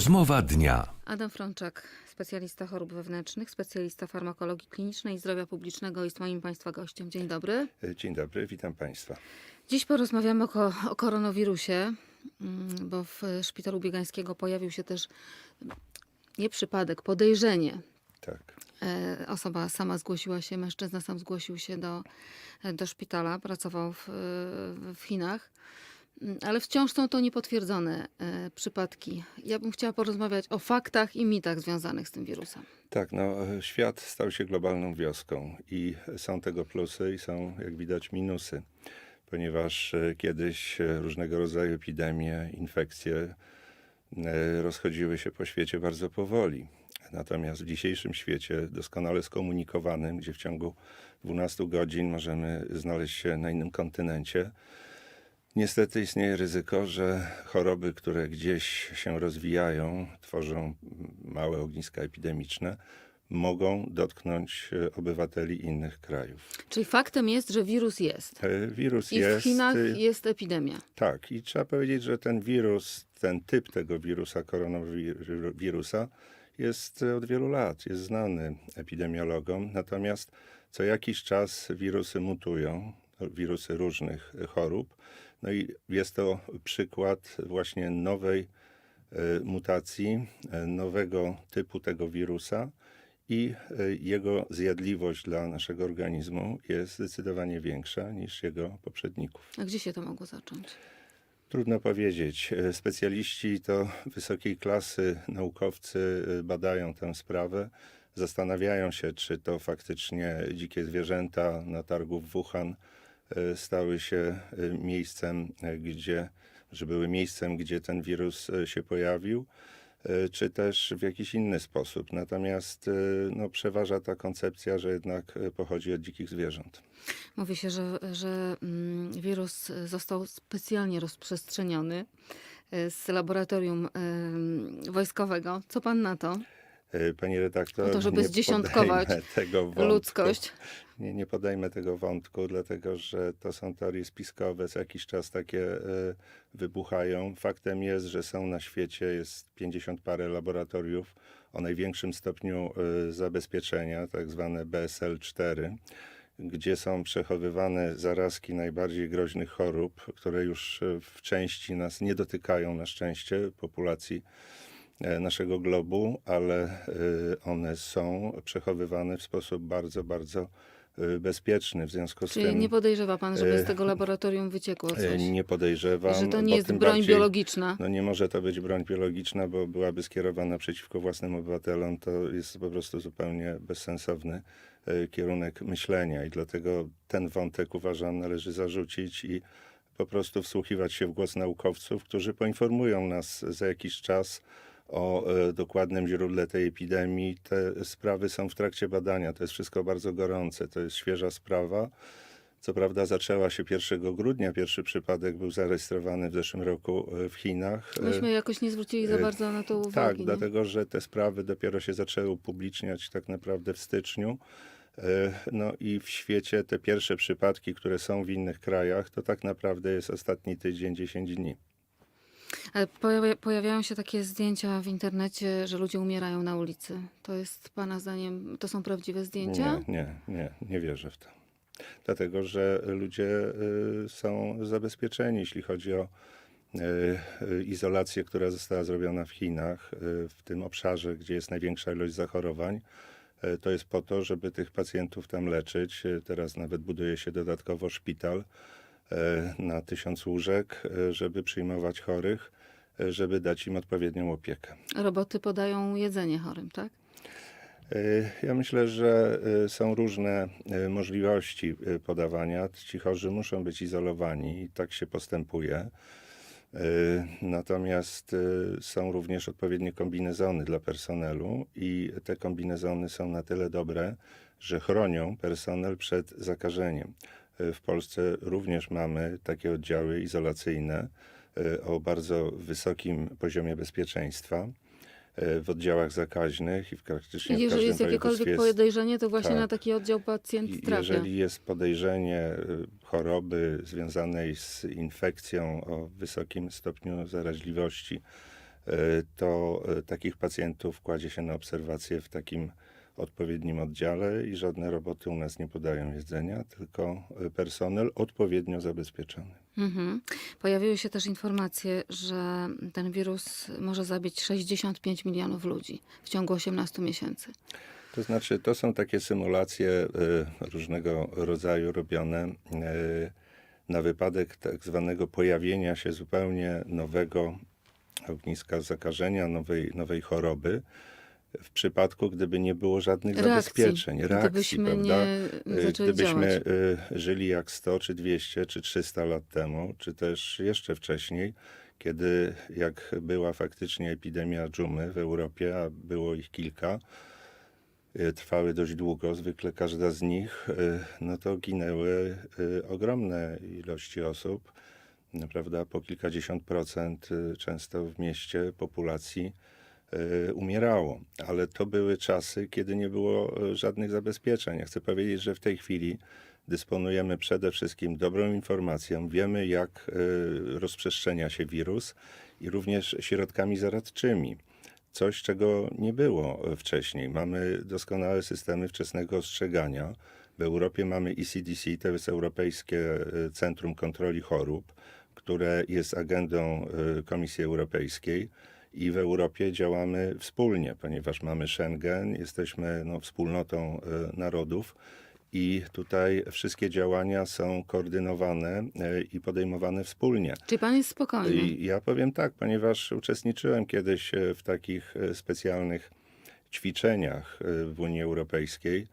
Rozmowa dnia. Adam Frączak, specjalista chorób wewnętrznych, specjalista farmakologii klinicznej i zdrowia publicznego jest moim Państwa gościem. Dzień dobry. Dzień dobry, witam Państwa. Dziś porozmawiamy o, o koronawirusie, mm, bo w szpitalu biegańskiego pojawił się też nie przypadek, podejrzenie. Tak. E, Osoba sama zgłosiła się, mężczyzna sam zgłosił się do, do szpitala, pracował w, w Chinach. Mm, Ale wciąż są to niepotwierdzone e, przypadki. Ja bym chciała porozmawiać o faktach i mitach związanych z tym wirusem. Tak, no, e, świat stał się globalną wioską i są tego plusy i są, jak widać, minusy, ponieważ e, kiedyś e, różnego rodzaju epidemie, infekcje rozchodziły się po świecie bardzo powoli. Natomiast w dzisiejszym świecie, doskonale skomunikowanym, gdzie w ciągu 12 godzin możemy znaleźć się na innym kontynencie, Niestety istnieje ryzyko, że choroby, które gdzieś się rozwijają, tworzą małe ogniska epidemiczne, mogą dotknąć e, obywateli innych krajów. Czyli faktem jest, że wirus jest. E, Wirus I jest. w Chinach y, jest epidemia. Tak, i trzeba powiedzieć, że ten wirus, ten typ tego wirusa, koronawirusa, jest od wielu lat, jest znany epidemiologom. Natomiast co jakiś czas wirusy mutują, wirusy różnych chorób. No i jest to przykład właśnie nowej e, mutacji, e, nowego typu tego wirusa i e, jego zjadliwość dla naszego organizmu jest zdecydowanie większa niż jego poprzedników. A gdzie się to mogło zacząć? Trudno powiedzieć. Specjaliści to wysokiej klasy naukowcy badają tę sprawę. Zastanawiają się, czy to faktycznie dzikie zwierzęta na targu w Wuhan stały się e, miejscem, e, gdzie, że były miejscem, gdzie ten wirus e, się pojawił, e, czy też w jakiś inny sposób. Natomiast e, no, przeważa ta koncepcja, że jednak e, pochodzi od dzikich zwierząt. Mówi się, że, że mm, wirus został specjalnie rozprzestrzeniony e, z laboratorium wojskowego. Co pan na to? E, Pani redaktor, to, żeby nie zdziesiątkować tego wątku. Ludzkość. Nie, nie podejmę tego wątku, dlatego że to są teorie spiskowe. Co jakiś czas takie e, wybuchają. Faktem jest, że są na świecie, jest 50 parę laboratoriów o największym stopniu e, zabezpieczenia, tak zwane BSL-4, gdzie są przechowywane zarazki najbardziej groźnych chorób, które już e, w części nas nie dotykają na szczęście populacji naszego globu, ale e, one są przechowywane w sposób bardzo, bardzo e, bezpieczny. W związku z Czyli tym nie podejrzewa pan, żeby z e, tego laboratorium wyciekło e, coś? nie podejrzewam. Że to nie jest broń bardziej- biologiczna? No nie może to być broń biologiczna, bo byłaby skierowana przeciwko własnym obywatelom. To jest po prostu zupełnie bezsensowny e, kierunek myślenia i dlatego ten wątek uważam należy zarzucić i po prostu wsłuchiwać się w głos naukowców, którzy poinformują nas za jakiś czas o e, dokładnym źródle tej epidemii. Te sprawy są w trakcie badania. To jest wszystko bardzo gorące. To jest świeża sprawa. Co prawda zaczęła się 1 grudnia. Pierwszy przypadek był zarejestrowany w zeszłym roku e, w Chinach. E, Myśmy jakoś nie zwrócili za bardzo na to uwagi. tak, nie? dlatego że te sprawy dopiero się zaczęły upubliczniać tak naprawdę w styczniu. No i w świecie te pierwsze przypadki, które są w innych krajach, to tak naprawdę jest ostatni tydzień, 10 dni. Pojawiają się takie zdjęcia w internecie, że ludzie umierają na ulicy. To jest pana zdaniem, to są prawdziwe zdjęcia? Nie, nie, nie, nie wierzę w to. Dlatego, że ludzie y, są zabezpieczeni, jeśli chodzi o y, y, izolację, która została zrobiona w Chinach, w tym obszarze, gdzie jest największa ilość zachorowań. To jest po to, żeby tych pacjentów tam leczyć. Teraz nawet buduje się dodatkowo szpital na tysiąc łóżek, y, żeby przyjmować chorych, y, żeby dać im odpowiednią opiekę. Roboty podają jedzenie chorym, tak? Ja myślę, że są różne możliwości podawania. Ci chorzy muszą być izolowani i tak się postępuje. Natomiast są również odpowiednie kombinezony dla personelu i te kombinezony są na tyle dobre, że chronią personel przed zakażeniem. W Polsce również mamy takie oddziały izolacyjne y, o bardzo wysokim poziomie bezpieczeństwa e, w oddziałach zakaźnych i w praktycznie w Jeżeli każdym jest jakiekolwiek podejrzenie, to właśnie tak. na taki oddział pacjent trafia. Jeżeli jest podejrzenie y, choroby związanej z infekcją o wysokim stopniu zaraźliwości, e, to e, takich pacjentów kładzie się na obserwację w takim odpowiednim oddziale i żadne roboty u nas nie podają jedzenia, tylko e, personel odpowiednio zabezpieczony. Mhm. Pojawiły się też informacje, że ten wirus może zabić 65 milionów ludzi w ciągu 18 miesięcy. To znaczy, to są takie symulacje e, różnego rodzaju robione e, na wypadek tak zwanego pojawienia się zupełnie nowego ogniska zakażenia, nowej, nowej choroby. W przypadku, gdyby nie było żadnych Reakcji. zabezpieczeń, reakcji, Gdybyśmy prawda? nie zaczęli Gdybyśmy działać. e, żyli jak 100, czy 200, czy 300 lat temu, czy też jeszcze wcześniej, kiedy jak była faktycznie epidemia dżumy w Europie, a było ich kilka, e, trwały dość długo, zwykle każda z nich, no to ginęły ogromne ilości osób, prawda, po kilkadziesiąt procent często w mieście populacji umierało. Ale to były czasy, kiedy nie było e, żadnych zabezpieczeń. Ja chcę powiedzieć, że w tej chwili dysponujemy przede wszystkim dobrą informacją, wiemy jak e, rozprzestrzenia się wirus i również środkami zaradczymi. Coś, czego nie było e, wcześniej. Mamy doskonałe systemy wczesnego ostrzegania. W Europie mamy ECDC, to jest Europejskie e, Centrum Kontroli Chorób, które jest agendą e, Komisji Europejskiej. I w Europie działamy wspólnie, ponieważ mamy Schengen, jesteśmy no, wspólnotą e, narodów i tutaj wszystkie działania są koordynowane e, i podejmowane wspólnie. Czyli pan jest spokojny. I ja powiem tak, ponieważ uczestniczyłem kiedyś e, w takich specjalnych ćwiczeniach w Unii Europejskiej.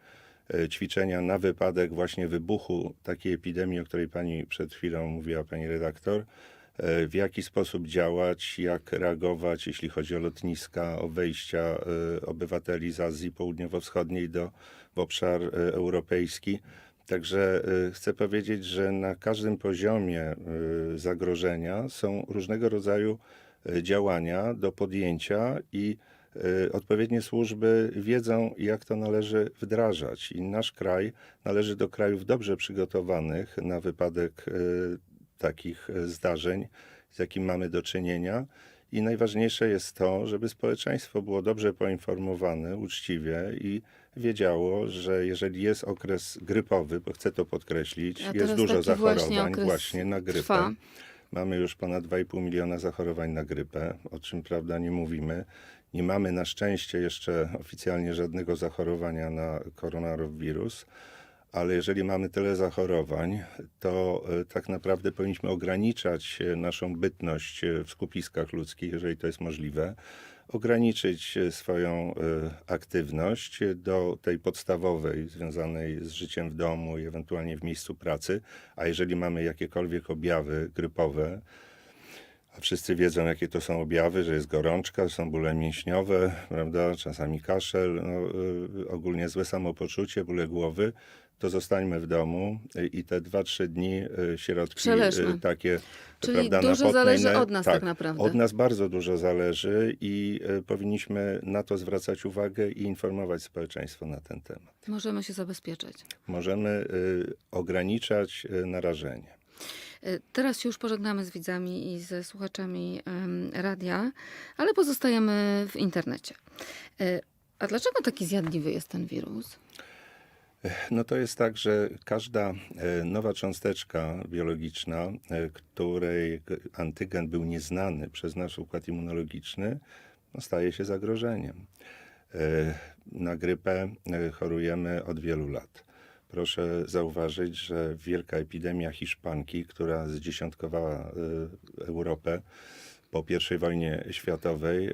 Ćwiczenia na wypadek właśnie wybuchu takiej epidemii, o której pani przed chwilą mówiła, pani redaktor. E, W jaki sposób działać, jak reagować, jeśli chodzi o lotniska, o wejścia e, obywateli z Azji Południowo-Wschodniej do, w obszar e, europejski. Także chcę powiedzieć, że na każdym poziomie zagrożenia są różnego rodzaju działania do podjęcia i odpowiednie służby wiedzą, jak to należy wdrażać. I nasz kraj należy do krajów dobrze przygotowanych na wypadek takich y, zdarzeń, z jakim mamy do czynienia. I najważniejsze jest to, żeby społeczeństwo było dobrze poinformowane, uczciwie i wiedziało, że jeżeli jest okres grypowy, bo chcę to podkreślić, jest dużo właśnie zachorowań okres właśnie na grypę. trwa. Mamy już ponad 2,5 miliona zachorowań na grypę, o czym prawda nie mówimy. Nie mamy na szczęście jeszcze oficjalnie żadnego zachorowania na koronawirus, ale jeżeli mamy tyle zachorowań, to e, tak naprawdę powinniśmy ograniczać e, naszą bytność e, w skupiskach ludzkich, jeżeli to jest możliwe, ograniczyć swoją aktywność do tej podstawowej, związanej z życiem w domu i ewentualnie w miejscu pracy, a jeżeli mamy jakiekolwiek objawy grypowe, a wszyscy wiedzą, jakie to są objawy, że jest gorączka, są bóle mięśniowe, prawda, czasami kaszel, no, ogólnie złe samopoczucie, bóle głowy, to zostańmy w domu y, i te 2-3 dni y, środki Przeleżmy. y, takie Czyli prawda, dużo napotne, zależy od nas tak naprawdę. Od nas bardzo dużo zależy i y, powinniśmy na to zwracać uwagę i informować społeczeństwo na ten temat. Możemy się zabezpieczać. Możemy y, ograniczać y, narażenie. Teraz się już pożegnamy z widzami i ze słuchaczami radia, ale pozostajemy w internecie. A dlaczego taki zjadliwy jest ten wirus? No to jest tak, że każda e, nowa cząsteczka biologiczna, e, której antygen był nieznany przez nasz układ immunologiczny, no staje się zagrożeniem. E, Na grypę chorujemy od wielu lat. Proszę zauważyć, że wielka epidemia hiszpanki, która zdziesiątkowała Europę po I wojnie światowej,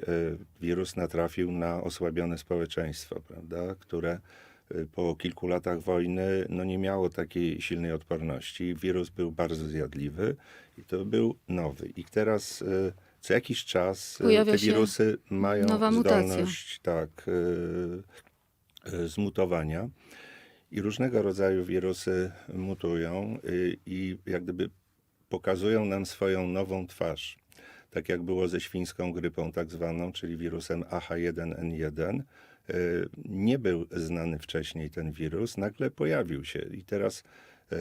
wirus natrafił na osłabione społeczeństwo, prawda, które po kilku latach wojny no nie miało takiej silnej odporności. Wirus był bardzo zjadliwy i to był nowy. I teraz y, co jakiś czas y, Pojawia te wirusy mają zdolność tak, y, y, zmutowania. I różnego rodzaju wirusy mutują y, i jak gdyby pokazują nam swoją nową twarz. Tak jak było ze świńską grypą tak zwaną, czyli wirusem AH1N1. Y, Nie był znany wcześniej ten wirus, nagle pojawił się i teraz y,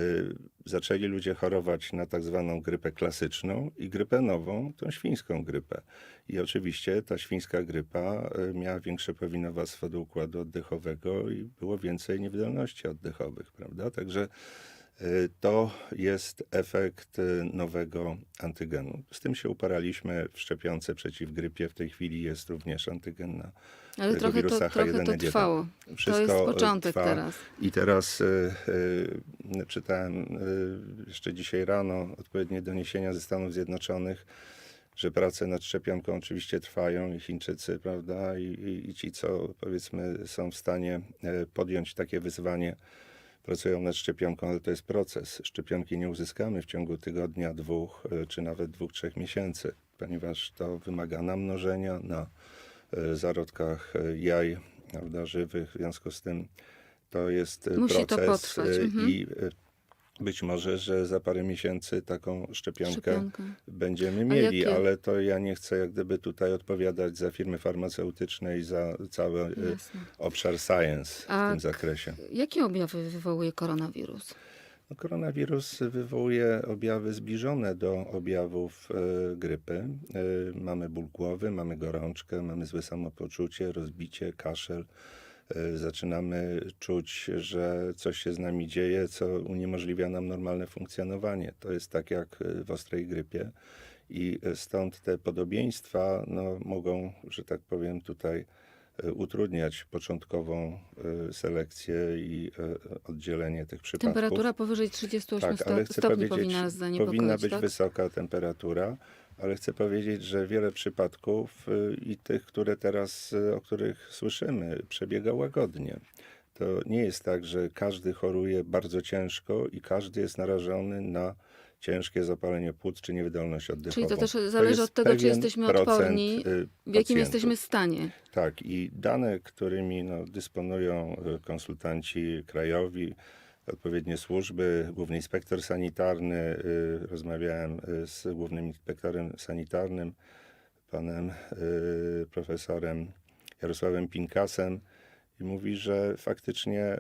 zaczęli ludzie chorować na tak zwaną grypę klasyczną i grypę nową, tą świńską grypę. I oczywiście ta świńska grypa y, miała większe powinowactwo do układu oddechowego i było więcej niewydolności oddechowych, prawda? Także to jest efekt y, nowego antygenu. Z tym się uparaliśmy w szczepionce przeciw grypie. W tej chwili jest również antygen na Ale trochę to, trochę to H1N1. trwało. To Wszystko, jest e, początek trwa. teraz. I teraz y, y, czytałem y, jeszcze dzisiaj rano odpowiednie doniesienia ze Stanów Zjednoczonych, że prace nad szczepionką oczywiście trwają i Chińczycy, prawda, i, i, i ci, co powiedzmy są w stanie e, podjąć takie wyzwanie, pracują nad szczepionką, ale to jest proces. Szczepionki nie uzyskamy w ciągu tygodnia, dwóch, e, czy nawet dwóch, trzech miesięcy, ponieważ to wymaga namnożenia na e, zarodkach e, jaj, prawda, żywych. W związku z tym to jest Musi to proces e, mhm. Być może, że za parę miesięcy taką szczepionkę Szczepionka. będziemy mieli, jakie- ale to ja nie chcę jak gdyby tutaj odpowiadać za firmy farmaceutyczne i za cały e, Jasne. obszar science A w tym zakresie. Jakie objawy wywołuje koronawirus? No, koronawirus wywołuje objawy zbliżone do objawów e, grypy. E, mamy ból głowy, mamy gorączkę, mamy złe samopoczucie, rozbicie, kaszel. E, zaczynamy czuć, że coś się z nami dzieje, co uniemożliwia nam normalne funkcjonowanie. To jest tak jak e, w ostrej grypie. I e, stąd te podobieństwa no, mogą, że tak powiem, tutaj utrudniać początkową selekcję i oddzielenie tych przypadków. Temperatura powyżej 38 Tak, ale sto- chcę stopni powiedzieć, powinna zaniepokoić, powinna być tak? wysoka temperatura, ale chcę powiedzieć, że wiele przypadków y, i tych, które teraz, y, o których słyszymy, przebiega łagodnie. To nie jest tak, że każdy choruje bardzo ciężko i każdy jest narażony na ciężkie zapalenie płuc czy niewydolność oddechową. Czyli to też To zależy jest od tego, czy jesteśmy odporni, y, w jakim pacjentów. jesteśmy stanie. Tak, i dane, którymi no, dysponują konsultanci krajowi, odpowiednie służby, główny inspektor sanitarny, y, rozmawiałem y, z głównym inspektorem sanitarnym, panem y, profesorem Jarosławem Pinkasem i mówi, że faktycznie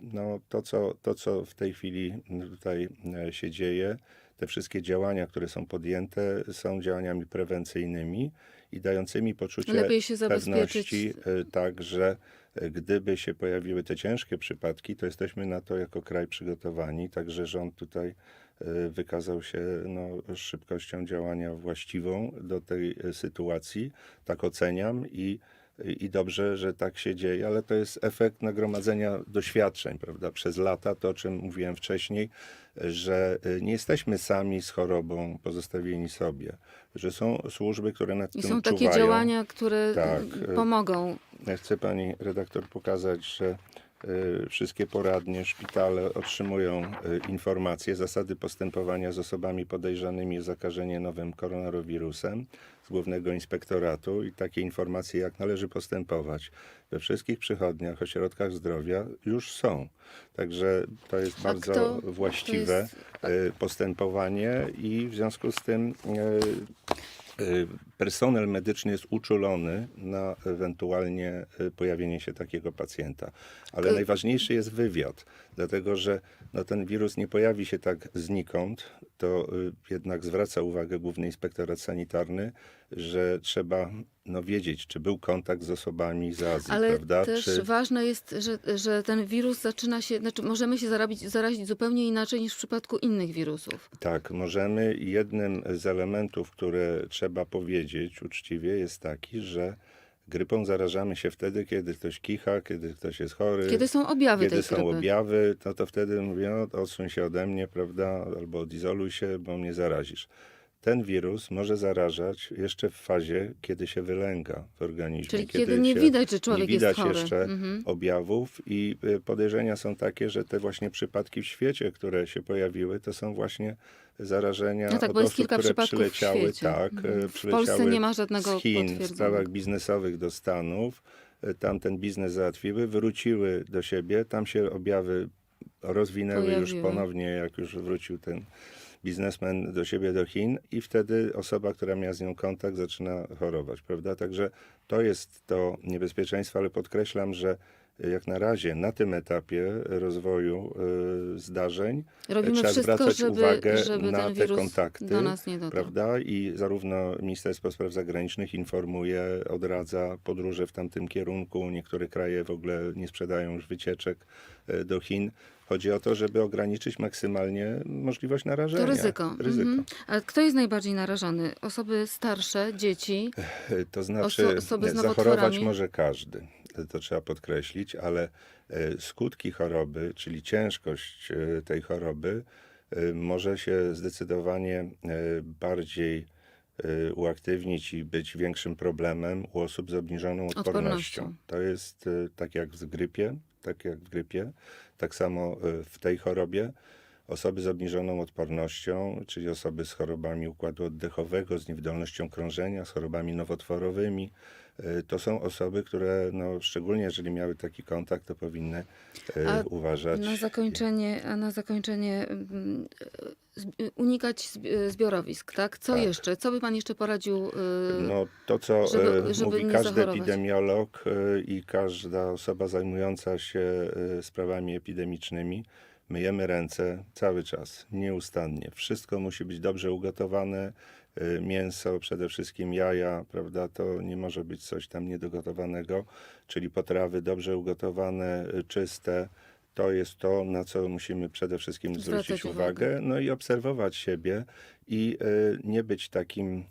no, to, co, to, co w tej chwili tutaj się dzieje, te wszystkie działania, które są podjęte, są działaniami prewencyjnymi i dającymi poczucie pewności, tak, że gdyby się pojawiły te ciężkie przypadki, to jesteśmy na to jako kraj przygotowani. Także rząd tutaj e, wykazał się no, szybkością działania właściwą do tej e, sytuacji. Tak oceniam i i dobrze, że tak się dzieje, ale to jest efekt nagromadzenia doświadczeń, prawda? Przez lata, to o czym mówiłem wcześniej, że y, nie jesteśmy sami z chorobą pozostawieni sobie, że są służby, które nad I tym są takie czuwają. działania, które Tak, y, y, pomogą. Ja chcę pani redaktor pokazać, że y, wszystkie poradnie, szpitale otrzymują y, informacje, zasady postępowania z osobami podejrzanymi o zakażenie nowym koronawirusem z Głównego Inspektoratu i takie informacje, jak należy postępować we wszystkich przychodniach, ośrodkach zdrowia już są. Także to jest bardzo kto- właściwe jest- y, postępowanie i w związku z tym y, y, personel medyczny jest uczulony na ewentualnie y, pojawienie się takiego pacjenta. Ale najważniejszy jest wywiad, dlatego że no, ten wirus nie pojawi się tak znikąd. To y, jednak zwraca uwagę Główny Inspektorat Sanitarny, że trzeba no, wiedzieć, czy był kontakt z osobami z Azji, Ale prawda? też czy... ważne jest, że, że ten wirus zaczyna się, znaczy możemy się zarabić, zarazić zupełnie inaczej niż w przypadku innych wirusów. Tak, możemy. Jednym z elementów, które trzeba powiedzieć uczciwie, jest taki, że grypą zarażamy się wtedy, kiedy ktoś kicha, kiedy ktoś jest chory. Kiedy są objawy kiedy tej są grypy. objawy, to, to wtedy mówię, no, odsuń się ode mnie, prawda, albo odizoluj się, bo mnie zarazisz. Ten wirus może zarażać jeszcze w fazie, kiedy się wylęga w organizmie. Czyli kiedy nie się- widać, że człowiek nie widać jest chory. jeszcze Mhm. objawów i y, podejrzenia są takie, że te właśnie przypadki w świecie, które się pojawiły, to są właśnie zarażenia No tak, od bo osób, kilka które przyleciały, tak, Mhm. y, W przyleciały Polsce nie ma żadnego z Chin w sprawach biznesowych do Stanów, y, tam ten biznes załatwiły, wróciły do siebie, tam się objawy rozwinęły już Pojawiły. ponownie, jak już wrócił ten biznesmen do siebie do Chin i wtedy osoba, która miała z nią kontakt, zaczyna chorować, prawda? Także to jest to niebezpieczeństwo, ale podkreślam, że jak na razie na tym etapie rozwoju y, zdarzeń Robimy trzeba wszystko, zwracać żeby, uwagę żeby na te kontakty, do nas nie dotarł. prawda? I zarówno Ministerstwo Spraw Zagranicznych informuje, odradza podróże w tamtym kierunku. Niektóre kraje w ogóle nie sprzedają już wycieczek e, do Chin. Chodzi o to, żeby ograniczyć maksymalnie możliwość narażenia. To ryzyko. ryzyko. Mhm. A kto jest najbardziej narażony? Osoby starsze, dzieci? E, To znaczy, zachorować może każdy. To trzeba podkreślić, ale e, skutki choroby, czyli ciężkość e, tej choroby, e, może się zdecydowanie bardziej uaktywnić i być większym problemem u osób z obniżoną odpornością. Odpornością. To jest tak jak w grypie, tak jak w grypie, tak samo w tej chorobie. Osoby z obniżoną odpornością, czyli osoby z chorobami układu oddechowego, z niewydolnością krążenia, z chorobami nowotworowymi, y, to są osoby, które no, szczególnie jeżeli miały taki kontakt, to powinny y, A uważać. Na zakończenie, a na zakończenie zb- unikać zbi- zbiorowisk, tak? Co Tak. jeszcze? Co by pan jeszcze poradził? y, No, to, co żeby- żeby mówi nie każdy zachorować. epidemiolog i każda osoba zajmująca się sprawami epidemicznymi, myjemy ręce cały czas, nieustannie. Wszystko musi być dobrze ugotowane. e, Mięso, przede wszystkim jaja, prawda? To nie może być coś tam niedogotowanego, czyli potrawy dobrze ugotowane, e, czyste. To jest to, na co musimy przede wszystkim zwrócić uwagę. uwagę, no i obserwować siebie i e, nie być takim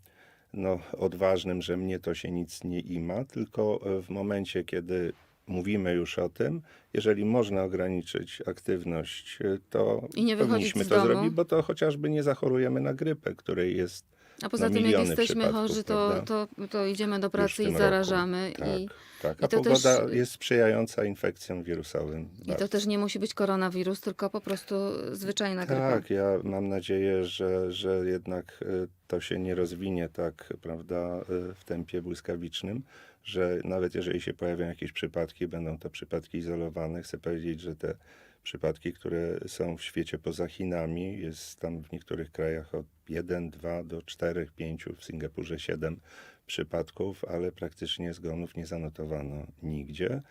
no, odważnym, że mnie to się nic nie ima, tylko w momencie, kiedy mówimy już o tym, jeżeli można ograniczyć aktywność, e, to I nie powinniśmy to domu. zrobić, bo to chociażby nie zachorujemy na grypę, której jest A poza no, tym, jak jesteśmy chorzy, to, to, to idziemy do pracy i zarażamy. Tak, I, tak. i A to pogoda też- jest sprzyjająca infekcjom wirusowym. I to też nie musi być koronawirus, tylko po prostu zwyczajna grypa. Tak, ja mam nadzieję, że, że jednak y, to się nie rozwinie tak, prawda, y, w tempie błyskawicznym, że nawet jeżeli się pojawią jakieś przypadki, będą to przypadki izolowane. Chcę powiedzieć, że te przypadki, które są w świecie poza Chinami, jest tam w niektórych krajach od 1, 2 do 4, 5, w Singapurze 7 przypadków, ale praktycznie zgonów nie zanotowano nigdzie.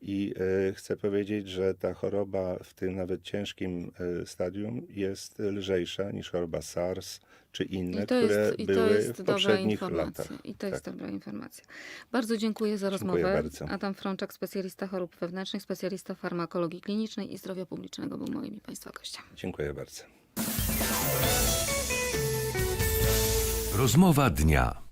I e, chcę powiedzieć, że ta choroba w tym nawet ciężkim e, stadium jest lżejsza niż choroba SARS czy inne, I to które jest, i to były jest w dobra poprzednich informacja. latach. I to jest Tak. dobra informacja. Bardzo dziękuję za Dziękuję rozmowę. bardzo. Adam Frączak, specjalista chorób wewnętrznych, specjalista farmakologii klinicznej i zdrowia publicznego był moim i Państwa gościem. Dziękuję bardzo. Rozmowa dnia.